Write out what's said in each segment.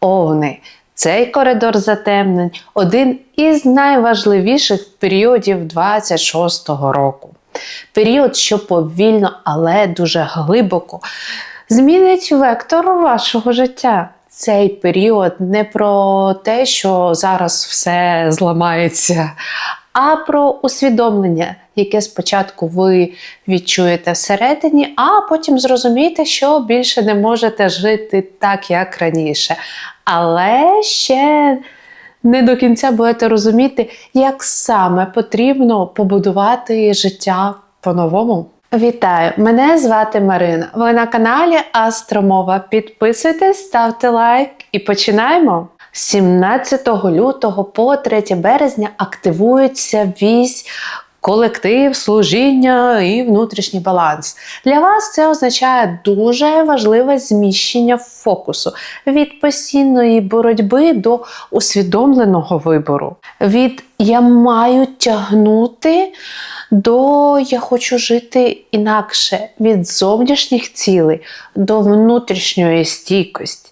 Овни. Цей коридор затемнень один із найважливіших періодів 26-го року. Період, що повільно, але дуже глибоко змінить вектор вашого життя. Цей період не про те, що зараз все зламається, а про усвідомлення, яке спочатку ви відчуєте всередині, а потім зрозумієте, що більше не можете жити так, як раніше. Але ще не до кінця будете розуміти, як саме потрібно побудувати життя по-новому. Вітаю! Мене звати Марина. Ви на каналі Астромова. Підписуйтесь, ставте лайк і починаємо. З 17 лютого по 3 березня активується вісь колектив, служіння і внутрішній баланс. Для вас це означає дуже важливе зміщення фокусу від постійної боротьби до усвідомленого вибору. Від я маю тягнути до я хочу жити інакше, від зовнішніх цілей до внутрішньої стійкості.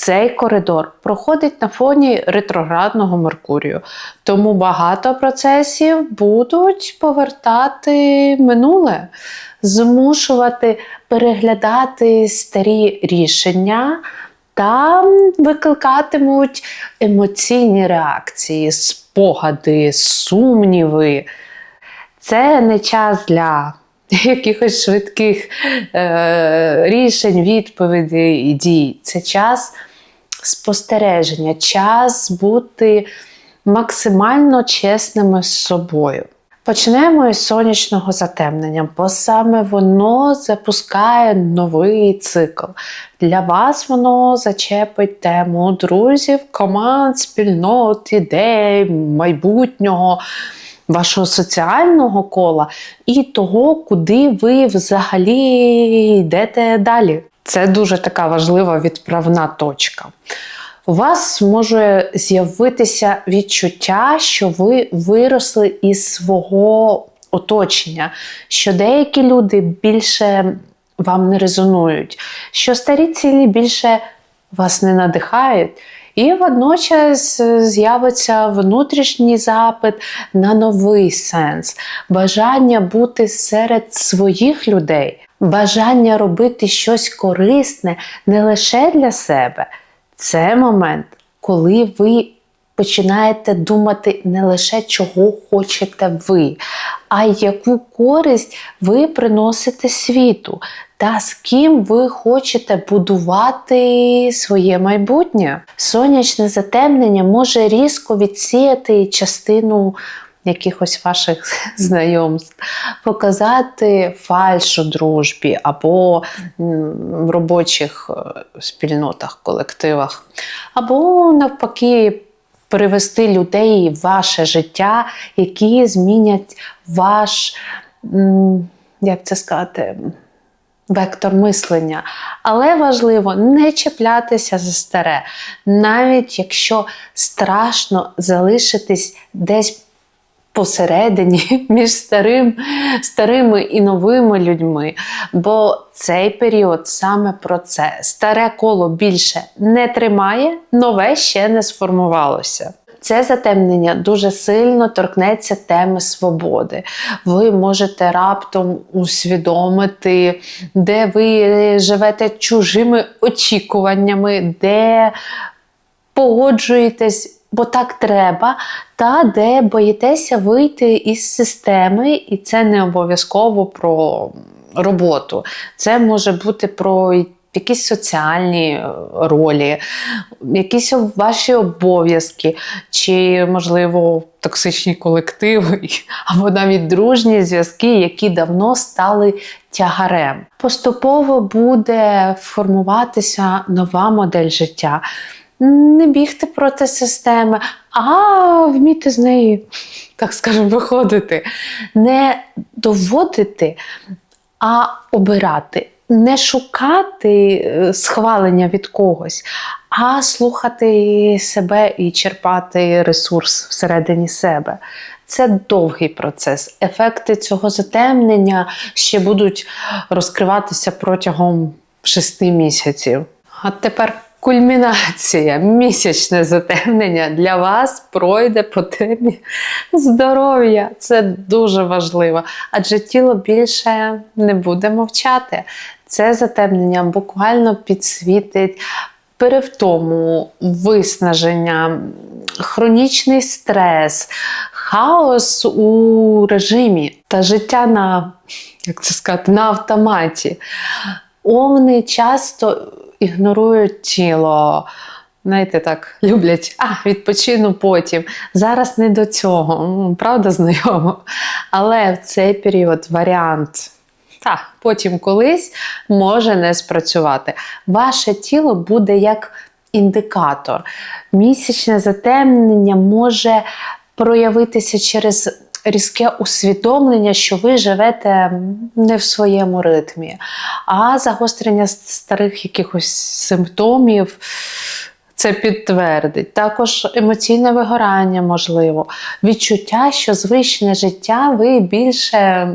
Цей коридор проходить на фоні ретроградного Меркурію, тому багато процесів будуть повертати минуле, змушувати переглядати старі рішення та викликатимуть емоційні реакції, спогади, сумніви. Це не час для якихось швидких е, рішень, відповідей і дій. Це час спостереження, час бути максимально чесними з собою. Почнемо із сонячного затемнення, бо саме воно запускає новий цикл. Для вас воно зачепить тему друзів, команд, спільнот, ідей, майбутнього вашого соціального кола і того, куди ви взагалі йдете далі. Це дуже така важлива відправна точка. У вас може з'явитися відчуття, що ви виросли із свого оточення, що деякі люди більше вам не резонують, що старі цілі більше вас не надихають. І водночас з'явиться внутрішній запит на новий сенс, бажання бути серед своїх людей, бажання робити щось корисне не лише для себе. Це момент, коли ви починаєте думати не лише чого хочете ви, а яку користь ви приносите світу, та з ким ви хочете будувати своє майбутнє. Сонячне затемнення може різко відсіяти частину. Якихось ваших знайомств, показати фальш у дружбі або в робочих е, спільнотах, колективах, або навпаки привести людей в ваше життя, які змінять ваш, як це сказати, вектор мислення. Але важливо не чіплятися за старе, навіть якщо страшно залишитись десь. Посередині між старим, старими і новими людьми. Бо цей період саме про це. Старе коло більше не тримає, нове ще не сформувалося. Це затемнення дуже сильно торкнеться теми свободи. Ви можете раптом усвідомити, де ви живете чужими очікуваннями, де погоджуєтесь. Бо так треба, та де боїтеся вийти із системи, і це не обов'язково про роботу. Це може бути про якісь соціальні е, ролі, якісь ваші обов'язки, чи, можливо, токсичні колективи, або навіть дружні зв'язки, які давно стали тягарем. Поступово буде формуватися нова модель життя. Не бігти проти системи, а вміти з неї, так скажемо, виходити. Не доводити, а обирати не шукати е, схвалення від когось, а слухати себе і черпати ресурс всередині себе. Це довгий процес. Ефекти цього затемнення ще будуть розкриватися протягом шести місяців. А тепер кульмінація, місячне затемнення для вас пройде по темі здоров'я. Це дуже важливо, адже тіло більше не буде мовчати. Це затемнення буквально підсвітить перевтому, виснаження, хронічний стрес, хаос у режимі та життя на, як це сказати, на автоматі. Овни часто ігнорують тіло. Знаєте, так люблять, а відпочину потім. Зараз не до цього. Правда, знайомо. Але в цей період варіант. Та, потім колись може не спрацювати. Ваше тіло буде як індикатор. Місячне затемнення може проявитися через різке усвідомлення, що ви живете не в своєму ритмі, а загострення старих якихось симптомів. Це підтвердить. Також емоційне вигорання можливо, відчуття, що звичне життя ви більше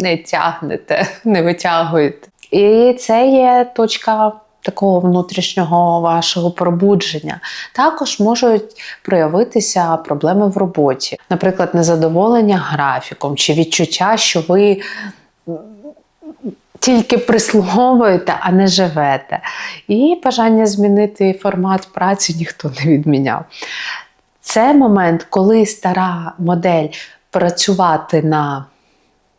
не тягнете, не витягуєте. І це є точка такого внутрішнього вашого пробудження. Також можуть проявитися проблеми в роботі, наприклад, незадоволення графіком чи відчуття, що ви тільки прислуговуєте, а не живете. І бажання змінити формат праці ніхто не відміняв. Це момент, коли стара модель працювати на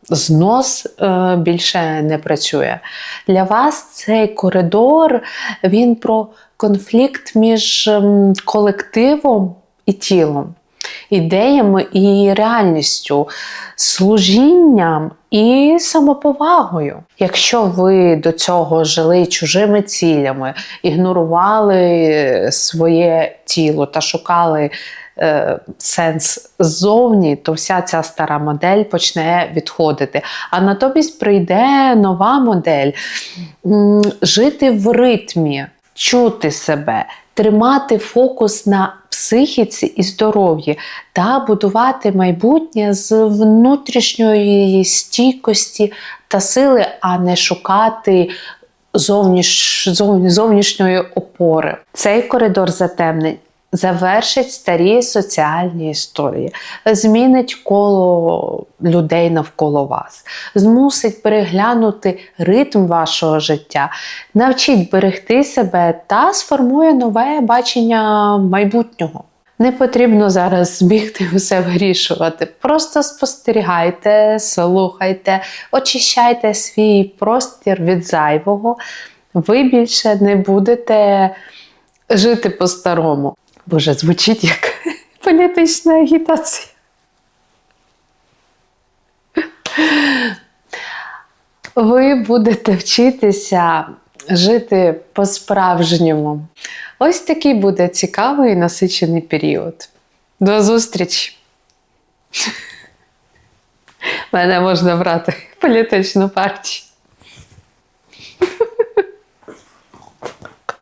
знос е, більше не працює. Для вас цей коридор він про конфлікт між ем, колективом і тілом, ідеями і реальністю, служінням і самоповагою. Якщо ви до цього жили чужими цілями, ігнорували своє тіло та шукали е, сенс ззовні, то вся ця стара модель почне відходити. А натомість прийде нова модель жити в ритмі, чути себе, тримати фокус на психіці і здоров'ї та будувати майбутнє з внутрішньої стійкості та сили, а не шукати зовніш, зовні, зовнішньої опори. Цей коридор затемнень завершить старі соціальні історії, змінить коло людей навколо вас, змусить переглянути ритм вашого життя, навчить берегти себе та сформує нове бачення майбутнього. Не потрібно зараз бігти усе вирішувати. Просто спостерігайте, слухайте, очищайте свій простір від зайвого. Ви більше не будете жити по-старому. Боже, звучить як політична агітація. Ви будете вчитися жити по-справжньому. Ось такий буде цікавий і насичений період. До зустрічі! Мене можна брати політичну партію.